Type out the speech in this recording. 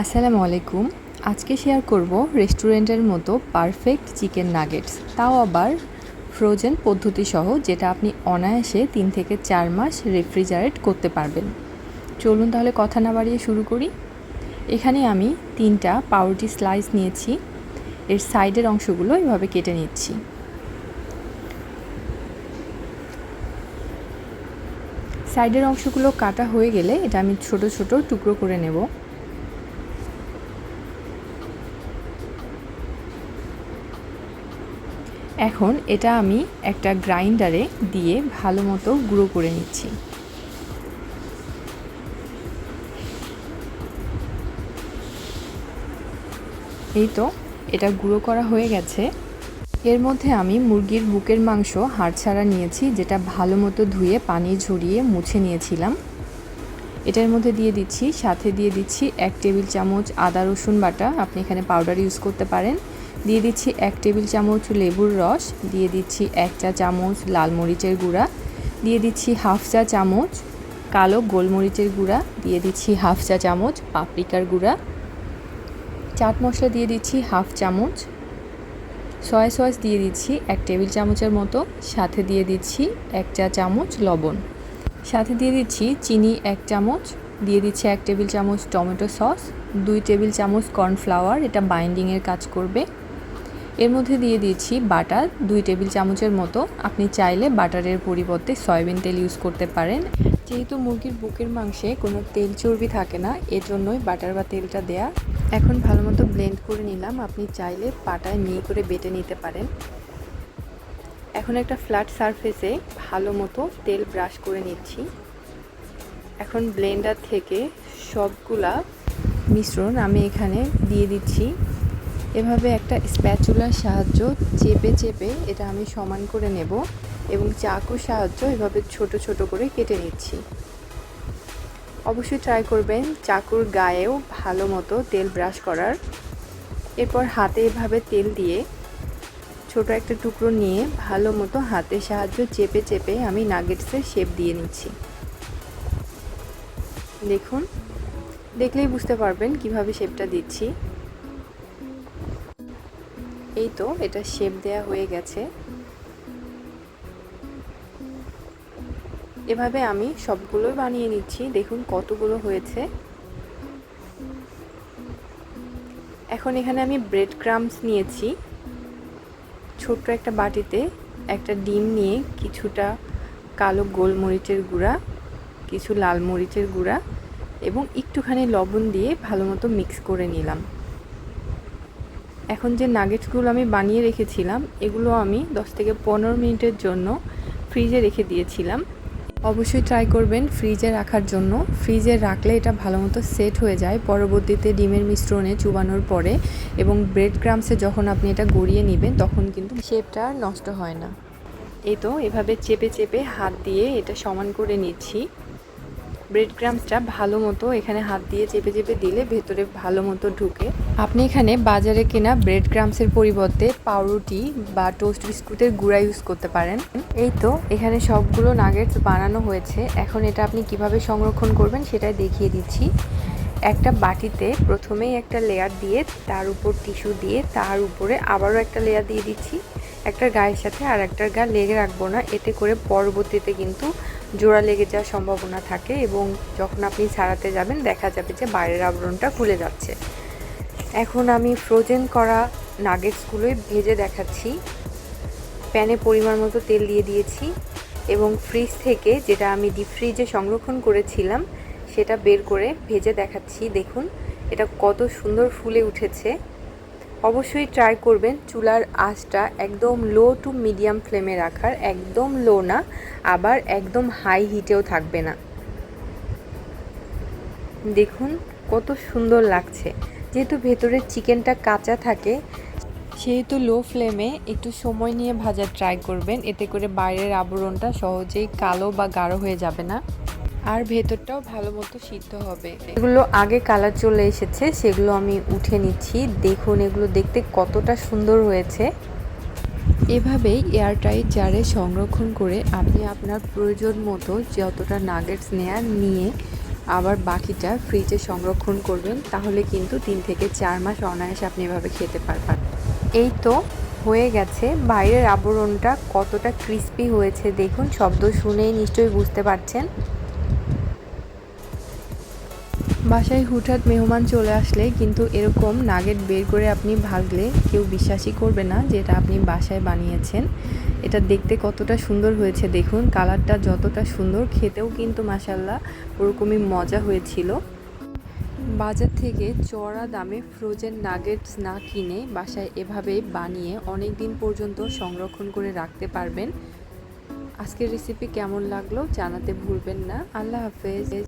আসসালামু আলাইকুম। আজকে শেয়ার করব রেস্টুরেন্টের মতো পারফেক্ট চিকেন নাগেটস। তাও আবার ফ্রোজেন পদ্ধতি সহ যেটা আপনি অনায়াসে তিন থেকে চার মাস রেফ্রিজারেট করতে পারবেন। চলুন তাহলে কথা না বাড়িয়ে শুরু করি। এখানে আমি তিনটা পাউরুটি স্লাইস নিয়েছি। এর সাইডের অংশগুলো এভাবে কেটে নিচ্ছি। সাইডের অংশগুলো কাটা হয়ে গেলে এটা আমি ছোট ছোট টুকরো করে নেব। এখন এটা আমি একটা গ্রাইন্ডারে দিয়ে ভালো মতো গুঁড়ো করে নিচ্ছি। এই তো, এটা গুঁড়ো করা হয়ে গেছে। এর মধ্যে আমি মুরগির বুকের মাংস হাড় ছাড়া নিয়েছি, যেটা ভালো মতো ধুয়ে পানি ঝরিয়ে মুছে নিয়েছিলাম। এটার মধ্যে দিয়ে দিচ্ছি, সাথে দিয়ে দিচ্ছি এক টেবিল চামচ আদা রসুন বাটা, আপনি এখানে পাউডার ইউজ করতে পারেন। দিয়ে দিচ্ছি এক টেবিল চামচ লেবুর রস, দিয়ে দিচ্ছি এক চা চামচ লাল মরিচের গুঁড়া, দিয়ে দিচ্ছি হাফ চা চামচ কালো গোলমরিচের গুঁড়া, দিয়ে দিচ্ছি হাফ চা চামচ পাপরিকার গুঁড়া, চাট মশলা দিয়ে দিচ্ছি হাফ চামচ, সয়া সস দিয়ে দিচ্ছি এক টেবিল চামচের মতো, সাথে দিয়ে দিচ্ছি এক চা চামচ লবণ, সাথে দিয়ে দিচ্ছি চিনি এক চামচ, দিয়ে দিচ্ছি এক টেবিল চামচ টমেটো সস, দুই টেবিল চামচ কর্নফ্লাওয়ার, এটা বাইন্ডিংয়ের কাজ করবে। এর মধ্যে দিয়ে দিচ্ছি বাটার, দুই টেবিল চামচের মতো। আপনি চাইলে বাটারের পরিবর্তে সয়াবিন তেল ইউজ করতে পারেন। যেহেতু মুরগির বুকের মাংসে কোনো তেল চর্বি থাকে না এর জন্যই বাটার বা তেলটা দেয়া। এখন ভালো মতো ব্লেন্ড করে নিলাম। আপনি চাইলে পাটায় নিয়ে করে বেটে নিতে পারেন। এখন একটা ফ্ল্যাট সারফেসে ভালো মতো তেল ব্রাশ করে নিচ্ছি। এখন ব্লেন্ডার থেকে সবগুলা মিশ্রণ আমি এখানে দিয়ে দিচ্ছি। এভাবে একটা স্প্যাচুলার সাহায্য চেপে চেপে এটা আমি সমান করে নেব এবং চাকুর সাহায্য এভাবে ছোট ছোট করে কেটে নিচ্ছি। অবশ্যই ট্রাই করবেন চাকুর গায়েও ভালো মতো তেল ব্রাশ করার। এরপর হাতে এভাবে তেল দিয়ে ছোট একটা টুকরো নিয়ে ভালো মতো হাতের সাহায্য চেপে চেপে আমি নাগেটসের শেপ দিয়ে নিচ্ছি। দেখুন, দেখলেই বুঝতে পারবেন কীভাবে শেপটা দিচ্ছি। এই তো, এটা শেপ দেয়া হয়ে গেছে। এভাবে আমি সবগুলোই বানিয়ে নিচ্ছি, দেখুন কতগুলো হয়েছে। এখন এখানে আমি ব্রেড ক্রামস নিয়েছি। ছোট্ট একটা বাটিতে একটা ডিম নিয়ে কিছুটা কালো গোলমরিচের গুঁড়া, কিছু লাল মরিচের গুঁড়া এবং একটুখানি লবণ দিয়ে ভালো মতো মিক্স করে নিলাম। এখন যে নাগেটসগুলো আমি বানিয়ে রেখেছিলাম, এগুলো আমি 10 থেকে পনেরো মিনিটের জন্য ফ্রিজে রেখে দিয়েছিলাম। অবশ্যই ট্রাই করবেন ফ্রিজে রাখার জন্য। ফ্রিজে রাখলে এটা ভালো মতো সেট হয়ে যায়। পরবর্তীতে ডিমের মিশ্রণে চুবানোর পরে এবং ব্রেড ক্রামসে যখন আপনি এটা গড়িয়ে নেবেন, তখন কিন্তু শেপটা নষ্ট হয় না। এই তো এভাবে চেপে চেপে হাত দিয়ে এটা সমান করে নিচ্ছি। ব্রেড ক্রামসটা ভালো মতো এখানে হাত দিয়ে চেপে চেপে দিলে ভেতরে ভালো মতো ঢুকে। আপনি এখানে বাজারে কেনা ব্রেড ক্রামসের পরিবর্তে পাউরুটি বা টোস্ট বিস্কুটের গুঁড়া ইউজ করতে পারেন। এই তো, এখানে সবগুলো নাগেটস বানানো হয়েছে। এখন এটা আপনি কীভাবে সংরক্ষণ করবেন সেটাই দেখিয়ে দিচ্ছি। একটা বাটিতে প্রথমেই একটা লেয়ার দিয়ে তার উপর টিস্যু দিয়ে তার উপরে আবারও একটা লেয়ার দিয়ে দিচ্ছি। একটার গায়ের সাথে আর একটার গা লেগে রাখব না, এতে করে পরবর্তীতে কিন্তু জোড়া লেগে যাওয়ার সম্ভাবনা থাকে এবং যখন আপনি ছাড়াতে যাবেন, দেখা যাবে যে বাইরের আবরণটা খুলে যাচ্ছে। এখন আমি ফ্রোজেন করা নাগেটসগুলোই ভেজে দেখাচ্ছি। প্যানে পরিমাণ মতো তেল দিয়ে দিয়েছি এবং ফ্রিজ থেকে যেটা আমি ডিপ ফ্রিজে সংরক্ষণ করেছিলাম, সেটা বের করে ভেজে দেখাচ্ছি। দেখুন, এটা কত সুন্দর ফুলে উঠেছে। অবশ্যই ট্রাই করবেন। চুলার আঁচটা একদম লো টু মিডিয়াম ফ্লেমে রাখার, একদম লো না, আবার একদম হাই হিটেও থাকবে না। দেখুন কত সুন্দর লাগছে। যেহেতু ভেতরে চিকেনটা কাঁচা থাকে, সেহেতু লো ফ্লেমে একটু সময় নিয়ে ভাজা ট্রাই করবেন। এতে করে বাইরের আবরণটা সহজেই কালো বা গাঢ় হয়ে যাবে না। আর ভেতরটাও ভালো মতো সিদ্ধ হবে। এগুলো আগে কালার চলে এসেছে সেগুলো আমি উঠে নিচ্ছি। দেখুন এগুলো দেখতে কতটা সুন্দর হয়েছে। এভাবেই এয়ারটাইট জারে সংরক্ষণ করে আপনি আপনার প্রয়োজন মতো যতটা নাগেটস নেয়ার নিয়ে আবার বাকিটা ফ্রিজে সংরক্ষণ করবেন তাহলে কিন্তু তিন থেকে চার মাস অনায়াসে আপনি এভাবে খেতে পারবেন। এই তো হয়ে গেছে। বাইরের আবরণটা কতটা ক্রিস্পি হয়েছে দেখুন শব্দ শুনেই নিশ্চয়ই বুঝতে পারছেন। বাসায় হুঠাৎ মেহমান চলে আসলে কিন্তু এরকম নাগেট বের করে আপনি ভাগলে কেউ বিশ্বাসই করবে না যে এটা আপনি বাসায় বানিয়েছেন। এটা দেখতে কতটা সুন্দর হয়েছে দেখুন, কালারটা যতটা সুন্দর, খেতেও কিন্তু মাসাল্লাহ ওরকমই মজা হয়েছিল। বাজার থেকে চড়া দামে ফ্রোজেন নাগেটস না কিনে বাসায় এভাবে বানিয়ে অনেক দিন পর্যন্ত সংরক্ষণ করে রাখতে পারবেন। আজকের রেসিপি কেমন লাগল জানাতে ভুলবেন না। আল্লাহ হাফেজ।